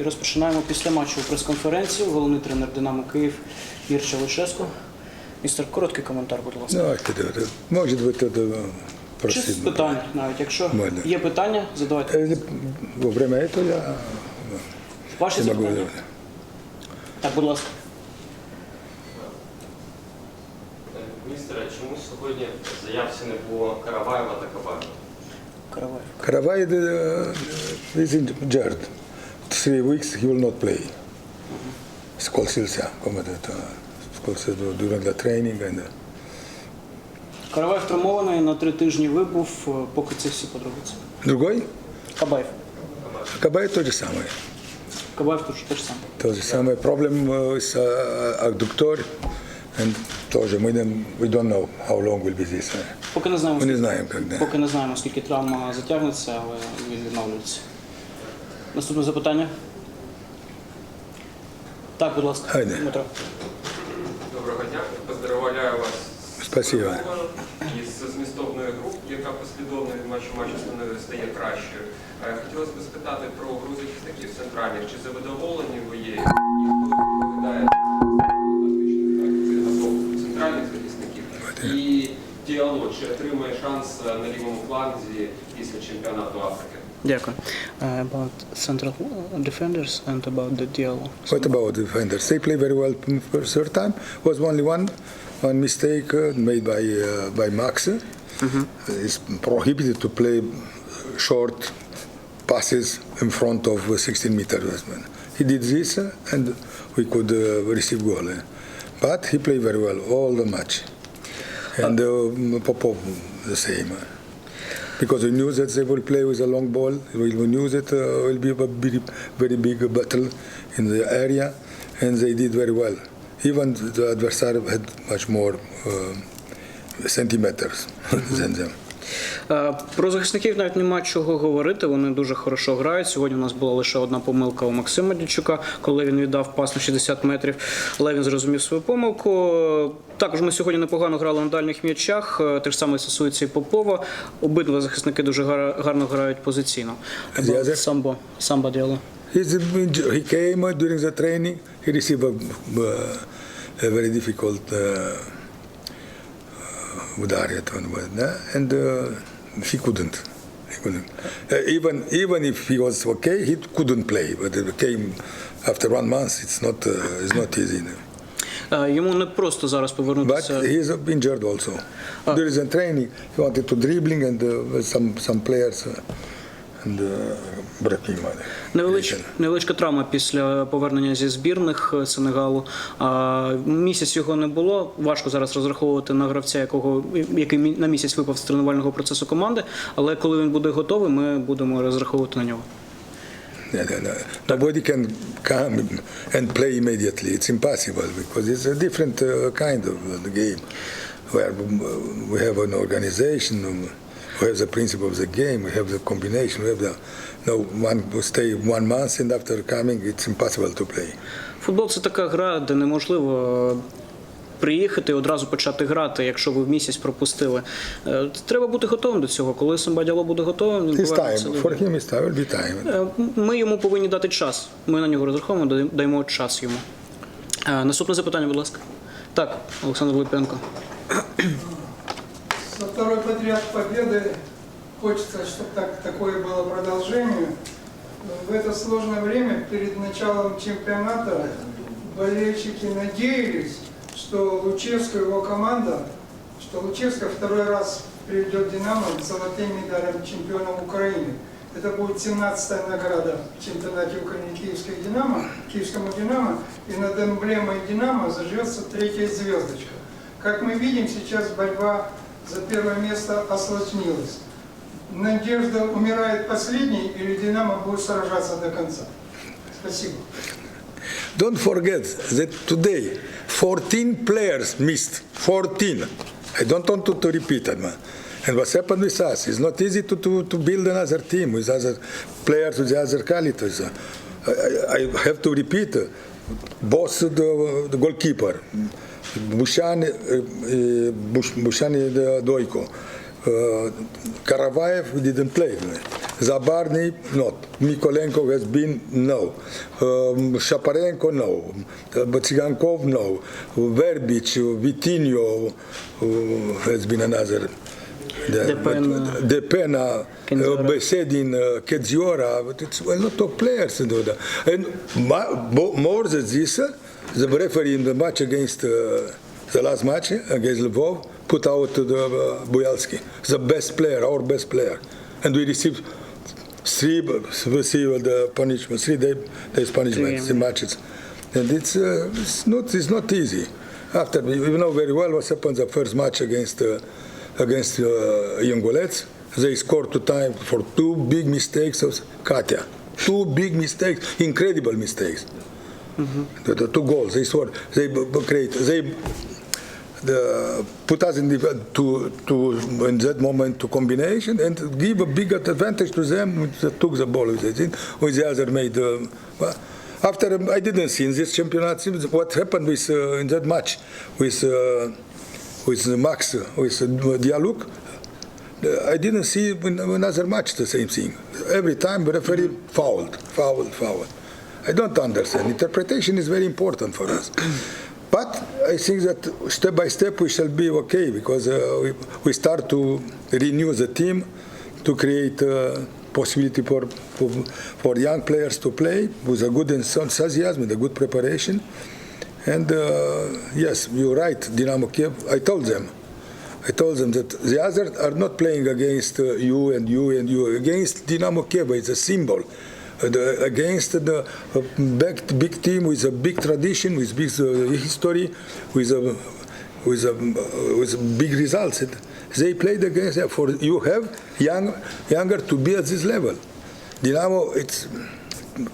І розпочинаємо після матчу прес-конференцію. Головний тренер Динамо Київ Ірча Лишеско. Містер, короткий коментар, будь ласка. Ну, это, это, может быть, это Чи з простит. питань, навіть якщо Мене. є питання, задавайте. Э, Во время этого я Ваші не могу. запитання? Так, будь ласка. Містере, чому сьогодні в заявці не було Караваєва та Кабаєва? Караваєв. Karavai uh, is injured. Three weeks he will not play. Scolsился, come это, scolse during the training and uh, Караваєв травмований, на три тижні вибув, е, поки це всі подробиці. другой, Кабаєв. Кабай то же самое. Кабаєв тут теж саме. То же самое. Problem uh, is uh, adductor and тоже мы не, we don't know how long will be this. uh. Поки не знаємо, Мы не знаем, когда. поки не знаємо, скільки травма затягнеться, але він відновлюється. Наступне запитання. Так, будь ласка. Хайде. Дмитро. Доброго дня, поздравляю вас Спасибо. із змістовної групи, яка послідовно від матчу матчу стає кращою. Е, Хотілося б спитати про гру захисників центральних. Чи задоволені ви є? І хто відповідає центральних захисників? І діалог, чи отримає шанс на лівому фланзі після чемпіонату Африки? Дякую. Uh, about central defenders and about the dialogue. What about the defenders? They play very well in the third time. Was only one one mistake uh, made by uh, by Max. Uh, It's prohibited to play short passes in front of uh, 16 meters. He did this uh, and we could uh, receive goal. eh. But he played very well all the match. And uh, Popov the same. Because we knew that they will play with a long ball. We we knew that uh, will be a very, very big battle in the area, and they did very well. Even the adversary had much more uh, centimeters than them. Е, Про захисників навіть нема чого говорити. Вони дуже хорошо грають. Сьогодні у нас була лише одна помилка у Максима Дячука, коли він віддав пас на 60 метрів. Але він зрозумів свою помилку. Також ми сьогодні непогано грали на дальніх м'ячах. Е, Те ж саме стосується і Попова. Обидва захисники дуже гарно грають позиційно. Самбо, самбо діяло. He's, he came during the training. He received a, a very difficult uh, uh, удар, это он was, да? and uh, he couldn't. He couldn't. Uh, even even if he was okay, he couldn't play. But it came after one month. It's not uh, it's not easy. Е, Йому не просто зараз But повернутися. he's injured also. During the training, he wanted to dribbling and uh, some some players uh, and uh, broke him. uh, Невелич, невеличка травма після повернення зі збірних е, Сенегалу. А, місяць його не було. Важко зараз розраховувати на гравця, якого який на місяць випав з тренувального процесу команди. Але коли він буде готовий, ми будемо розраховувати на нього. No, no. Nobody can come and play immediately. It's impossible because it's a different uh, kind of uh, game, where we have an organization, um, we have the principle of the game, we have the combination, we have the no one stay one month and after coming it's impossible to play. Футбол це така гра, де неможливо. Приїхати і одразу почати грати, якщо ви в місяць пропустили. Е, Треба бути готовим до цього. Коли Самбадяло буде готовим, він повернеться time до for him. It's time. Will be time. Е, Ми йому повинні дати час. Ми на нього розраховуємо, даємо час йому. Е, Наступне запитання, будь ласка. Так, Олександр Липенко. Со второй подряд победы хочется, чтобы так, такое было продолжение. В это сложное время, перед началом чемпионата, болельщики надеялись, что Лучевская его команда, что Лучевская второй раз приведет «Динамо» к золотым медалям чемпионом Украины. Это будет 17-я награда в чемпионате Украины Киевской «Динамо», Киевскому «Динамо», и над эмблемой «Динамо» зажжется третья звездочка. Как мы видим, сейчас борьба за первое место осложнилась. Надежда умирает последней, или «Динамо» будет сражаться до конца? Спасибо. Don't forget that today 14 players missed. 14. I don't want to, to repeat it, man. And what's happened with us? It's not easy to, to, to build another team with other players with other qualities. I, I, have to repeat, uh, both the, the goalkeeper, Бушан, Буш, Бушан je dvojko. Eh, Karavaev didn't play. Zabarni, not. Mikolenko has been, no. Um, eh, Šaparenko, no. Cigankov, no. Verbič, Vitinjo uh, has been another. Da, Depena, Depena Kenzora. Besedin, uh, Kedziora, it's a lot of players. And my, more than this, uh, the referee in the match against uh, the last match against Lvov put out the uh, Boyalski, the best player, our best player, and we received three received the punishment, three day, days punishment Three, in matches, and it's uh, it's not it's not easy. After we, we know very well what happened the first match against uh, against uh. They scored two times for two big mistakes of Katya. Two big mistakes, incredible mistakes. The, the two goals they scored, they create, they the, put us in the, to, to in that moment to combination and give a big advantage to them which took the ball with it, with the other made. Uh, well, after um, I didn't see in this championship what happened with uh, in that match with uh, with Max with uh, Dialuk. Uh, I didn't see in another match the same thing. Every time referee fouled, fouled, fouled. I don't understand. Interpretation is very important for us. But I think that step by step we shall be okay because uh, we, we start to renew the team to create uh, possibility for, for, for young players to play with a good enthusiasm, with a good preparation. And uh, yes, you're right, Dynamo Kiev. I told them, I told them that the others are not playing against uh, you and you and you. Against Dynamo Kiev, it's a symbol. The, against the uh, big, big team with a big tradition, with big uh, history, with a, with a, uh, with big results. They played against. For you have young, younger to be at this level. Dinamo it's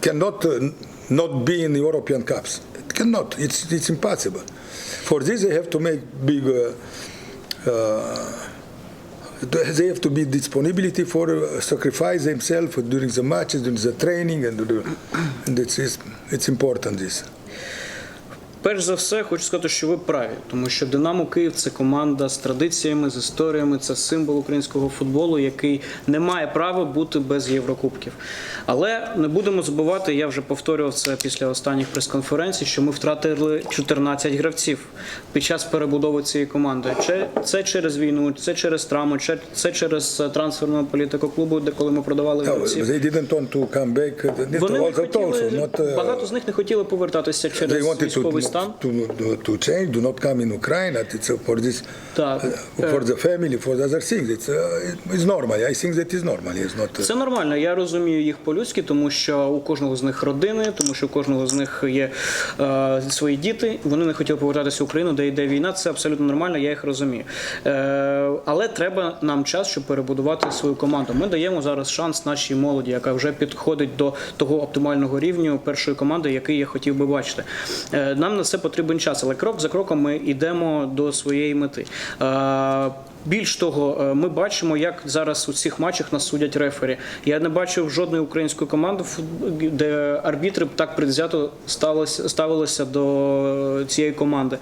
cannot uh, not be in the European Cups. It cannot. It's it's impossible. For this, they have to make big. Uh, uh, they have to be disponibility for uh, sacrifice themselves during the matches, during the training, and, the- and it's, it's important. This. Перш за все, хочу сказати, що ви праві, тому що Динамо Київ це команда з традиціями, з історіями, це символ українського футболу, який не має права бути без Єврокубків. Але не будемо забувати, я вже повторював це після останніх прес-конференцій, що ми втратили 14 гравців під час перебудови цієї команди. Це, це через війну, це через травму, це- це через е, трансферну політику клубу, де коли ми продавали гравців. they didn't want to come back. Вони не хотіли, uh, багато з них не хотіли повертатися через військовий стан. to, to, to change, do not come in Ukraine. It's uh, for this, Так. uh, for the family, for the other things. It's, uh, it's normal. I think that is normal. It's not. Це нормально. Я розумію їх по-людськи, тому що у кожного з них родини, тому що у кожного з них є е, свої діти. Вони не хотіли повертатися в Україну, де йде війна. Це абсолютно нормально, я їх розумію. Е, але треба нам час, щоб перебудувати свою команду. Ми даємо зараз шанс нашій молоді, яка вже підходить до того оптимального рівню першої команди, який я хотів би бачити. Е, нам на це потрібен час, але крок за кроком ми йдемо до своєї мети. Е, більш того, е, ми бачимо, як зараз у цих матчах нас судять рефері. Я не бачив жодної української команди, де арбітри б так предвзято ставилися, до цієї команди.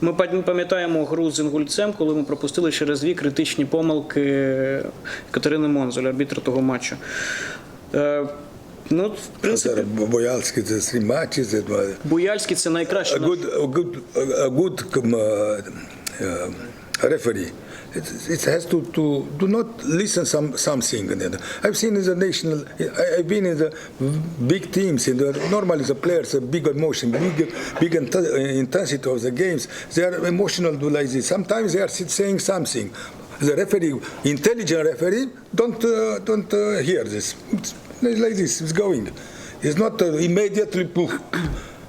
Ми пам'ятаємо гру з інгульцем, коли ми пропустили через дві критичні помилки Катерини Монзель, арбітра того матчу. Е, Ну, в принципі, Boyalski, the three matches. That was, Буяльський це найкраще. a good, a good, a good um, uh, uh, referee. It, it has to, to do not listen some something. I've seen in the national. I- I've been in the big teams. In the normally the players, a big emotion, big, big int- intensity of the games. They are emotional do like this. Sometimes they are sit- saying something. The referee, intelligent referee, don't uh, don't uh, hear this. It's like this, it's going. It's not immediately.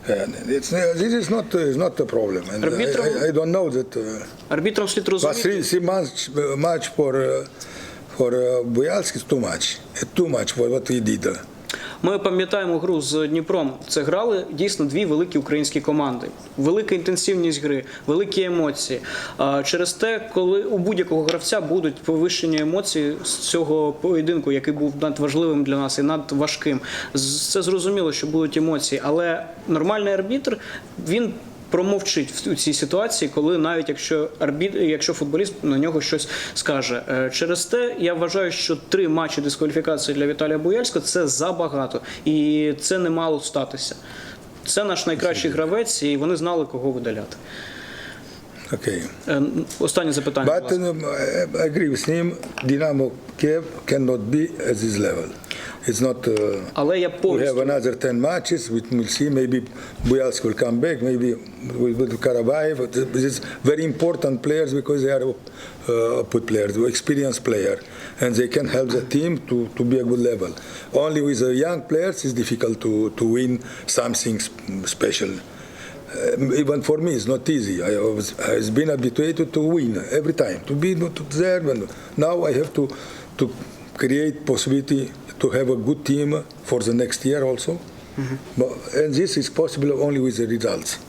It's, this is not It's not a problem. And Arbitrum, I, I don't know that. Uh, Arbitrum slid. Three, months for uh, for uh, Bujalski is too much. Too much for what he did. Uh. Ми пам'ятаємо гру з Дніпром. Це грали дійсно дві великі українські команди. Велика інтенсивність гри, великі емоції. Через те, коли у будь-якого гравця будуть повищені емоції з цього поєдинку, який був надважливим для нас і надважким. Це зрозуміло, що будуть емоції, але нормальний арбітр він. Промовчить в цій ситуації, коли навіть якщо арбіт, якщо футболіст на нього щось скаже. Е, Через те я вважаю, що три матчі дискваліфікації для Віталія Буяльського це забагато, і це не мало статися. Це наш найкращий гравець, і вони знали, кого видаляти. Okay. Е, Останнє запитання. But um, I agree with him. Dynamo Kiev cannot be at this level. It's not. Uh, Але я we have повністю another 10 matches. We will see. Maybe Bujalsk will come back. Maybe with, with Karabayev. These very important players because they are uh, put players, experienced player, and they can help the team to, to be a good level. Only with the young players, it's difficult to, to win something sp- special. Uh, even for me, it's not easy. I was I've been habituated to win every time, to be not there. And now I have to to create possibility to have a good team for the next year also. But, and this is possible only with the results.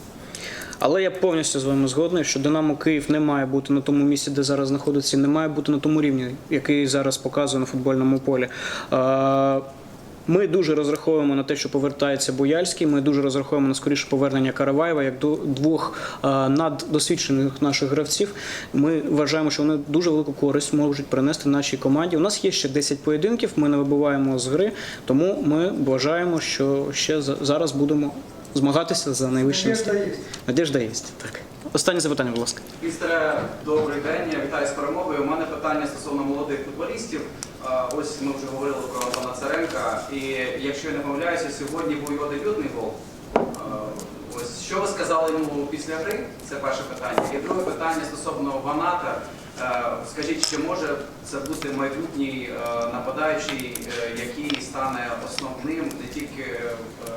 Але я повністю з вами згодний, що Динамо Київ не має бути на тому місці, де зараз знаходиться, і не має бути на тому рівні, який зараз показує на футбольному полі. Ми дуже розраховуємо на те, що повертається Бояльський. Ми дуже розраховуємо на скоріше повернення Караваєва як до двох наддосвідчених наших гравців. Ми вважаємо, що вони дуже велику користь можуть принести нашій команді. У нас є ще 10 поєдинків. Ми не вибуваємо з гри, тому ми вважаємо, що ще за- зараз будемо змагатися за найвищим Надежда місцем. Надіжда є. Так. Останнє запитання, будь ласка. Містере, добрий день. Я вітаю з перемогою. У мене питання стосовно молодих футболістів. Ось ми вже говорили про Антона Царенка. І якщо я не помиляюся, сьогодні був його дебютний гол. Ось що ви сказали йому після гри? Це перше питання. І друге питання стосовно Ваната. Е, Скажіть, чи може це бути майбутній е, нападаючий, е, який стане основним не тільки в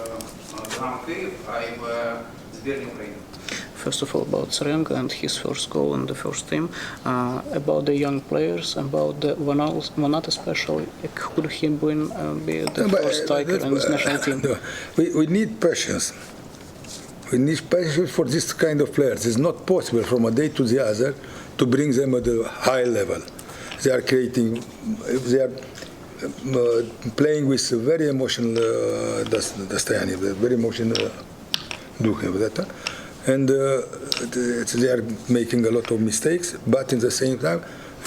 е, Динамо Київ, а й в е, збірні України? First of all, about Sarenko and his first goal in the first team, uh, about the young players, about the Vanat especially. Could he win, uh, be the first eh, striker in this national team? No. We, we need patience. We need patience for this kind of players. It's not possible from a day to the other to bring them at a high level. They are creating, they are um, uh, playing with very emotional uh, Dostoyevsky, very emotional uh, Dukhev. Eh, that, and uh, they are making a lot of mistakes. But in the same time,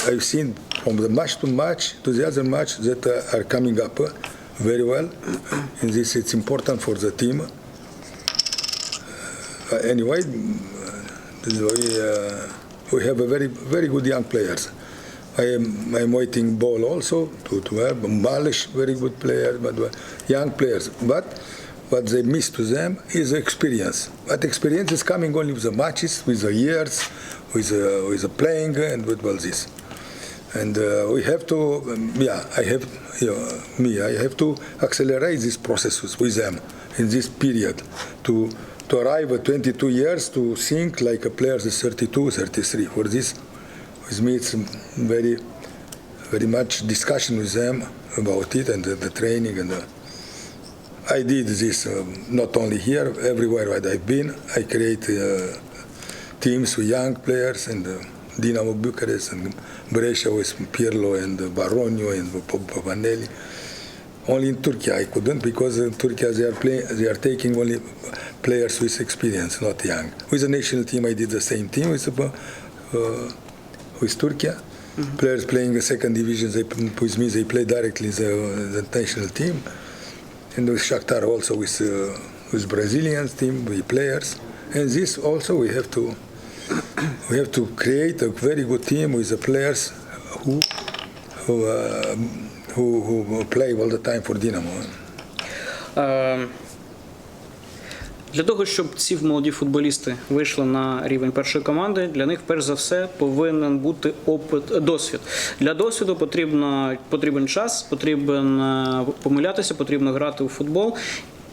I've seen from the match to match to the other match that uh, are coming up uh, very well. And this it's important for the team. Uh, anyway, we, uh, we have a very very good young players. I am I'm waiting ball also to, to have Malish very good player, but uh, young players. But what they miss to them is experience. But experience is coming only with the matches, with the years, with the, with the playing, and with all this. And uh, we have to, um, yeah, I have, you know, me, I have to accelerate these processes with them in this period to to arrive at 22 years to think like a player is 32, 33. For this, with me, it's very, very much discussion with them about it and the, the training and. The, I did this uh, not only here, everywhere that I've been. I create uh, teams with young players and uh, Dinamo Bucharest and Brescia with Pirlo and uh, Baronio and Pavanelli. Only in Turkey I couldn't because in Turkey they are playing, they are taking only players with experience, not young. With the national team I did the same team with uh, uh, with Turkey. Players playing the second division, they with me they play directly the, the national team and with Shakhtar also with uh, with Brazilian team with players and this also we have to we have to create a very good team with the players who who uh, who, who play all the time for Dynamo. Е, Для того, щоб ці молоді футболісти вийшли на рівень першої команди, для них перш за все повинен бути опит, досвід. Для досвіду потрібно, потрібен час, потрібен е, помилятися, потрібно грати у футбол.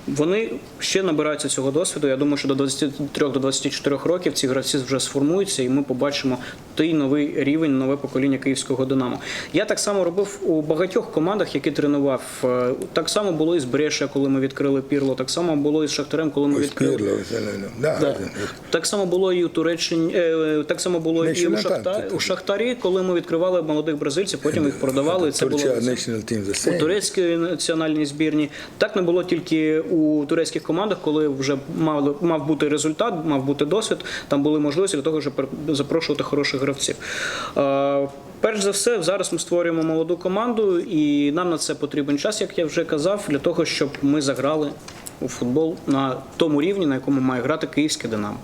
Вони ще набираються цього досвіду. Я думаю, що до 23 до 24 років ці гравці вже сформуються, і ми побачимо той новий рівень, нове покоління київського Динамо. Я так само робив у багатьох командах, які тренував. Е, Так само було і з Бреша, коли ми відкрили Пірло. Так само було і з Шахтарем, коли ми With відкрили. Pirlo, with, uh, да, Да. Так само було і у Туреччині, е, так само було і у, National Шахта, у Шахтарі, коли ми відкривали молодих бразильців, потім їх продавали. Це було national у турецькій національній збірні. Так не було тільки у турецьких командах, коли вже мав, мав бути результат, мав бути досвід, там були можливості для того, щоб запрошувати хороших гравців. Перш за все, зараз ми створюємо молоду команду, і нам на це потрібен час, як я вже казав, для того, щоб ми заграли у футбол на тому рівні, на якому має грати київське Динамо.